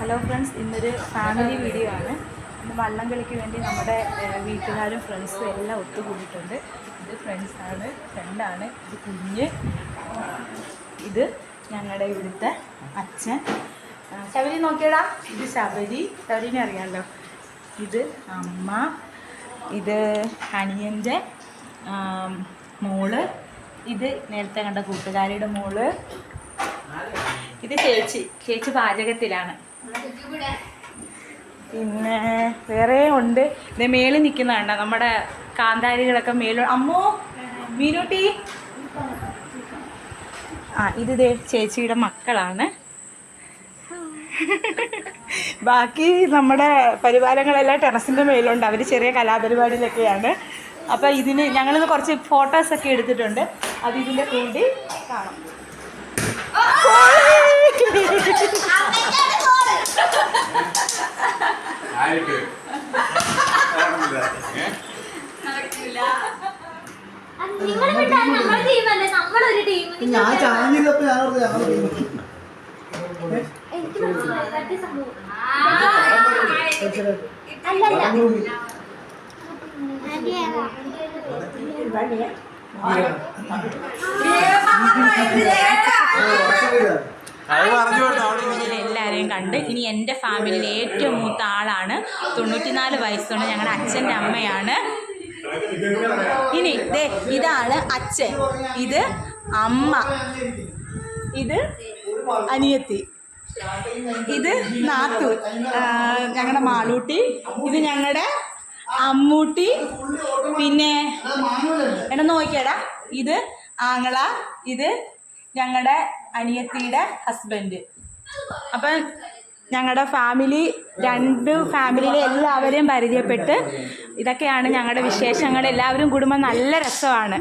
Hello friends ഇന്നൊരു family video ആണ്. ഇന്ന് വള്ളം കളിക്ക് വേണ്ടി നമ്മുടെ വീട്ടുകാരും ഫ്രണ്ട്സും എല്ലാം ഒത്തുകൂടിയിട്ടുണ്ട്. ഇത് ഫ്രണ്ട്സാണ് ഫ്രണ്ടാണ് ഇത് കുഞ്ഞ് ഇത് ഞങ്ങളുടെ ഇവിടുത്തെ അച്ഛൻ. ശബരി നോക്കിയടാ. ഇത് ശബരി ശബരിനെ അറിയാമല്ലോ ഇത് അമ്മ ഇത് അനിയന്റെ മോൾ ഇത് നേരത്തെ കണ്ട കൂട്ടുകാരിയുടെ മോൾ ഇത് ചേച്ചി ചേച്ചി പാചകത്തിലാണ്. പിന്നെ വേറെ ഉണ്ട്. ഇത് മേളിൽ നിൽക്കുന്നതാണ് നമ്മുടെ കാന്താരികളൊക്കെ മേളിൽ അമ്മോ മീനൂട്ടി. ആ ഇത് ദേ ചേച്ചിയുടെ മക്കളാണ്. ബാക്കി നമ്മുടെ പരിവാരങ്ങളെല്ലാം ടെറസിന്റെ മേലുണ്ട് അവർ ചെറിയ കലാപരിപാടിയിലൊക്കെയാണ്. അപ്പോൾ ഇതിന് ഞങ്ങളിന്ന് കുറച്ച് ഫോട്ടോസൊക്കെ എടുത്തിട്ടുണ്ട്. അത് ഇതിന്റെ കൂടി കാണാം. ആയിട്ട് ഞാൻ ചാഞ്ഞില്ലപ്പോ ഞാൻ അത് ഫാമിലിയിലെ എല്ലാവരെയും കണ്ട് ഇനി എന്റെ ഫാമിലിയിലെ ഏറ്റവും മൂത്ത ആളാണ്. തൊണ്ണൂറ്റിനാല് വയസ്സുണ്ട് ഞങ്ങളുടെ അച്ഛന്റെ അമ്മയാണ്. ഇനി ദേ ഇതാണ് അച്ഛൻ. ഇത് അമ്മ. ഇത് അനിയത്തി. ഇത് നാത്തു. ഞങ്ങളുടെ മാളൂട്ടി. ഇത് ഞങ്ങളുടെ അമ്മൂട്ടി. പിന്നെ എന്നെ നോക്കിയടാ. ഇത് ആങ്ങള. ഇത് ഞങ്ങളുടെ അനിയത്തിയുടെ ഹസ്ബൻഡ് അപ്പം ഞങ്ങളുടെ ഫാമിലി രണ്ട് ഫാമിലിയിലെ എല്ലാവരെയും പരിചയപ്പെട്ട് ഇതൊക്കെയാണ് ഞങ്ങളുടെ വിശേഷങ്ങൾ. എല്ലാവരും കൂടുമ്പോൾ നല്ല രസമാണ്.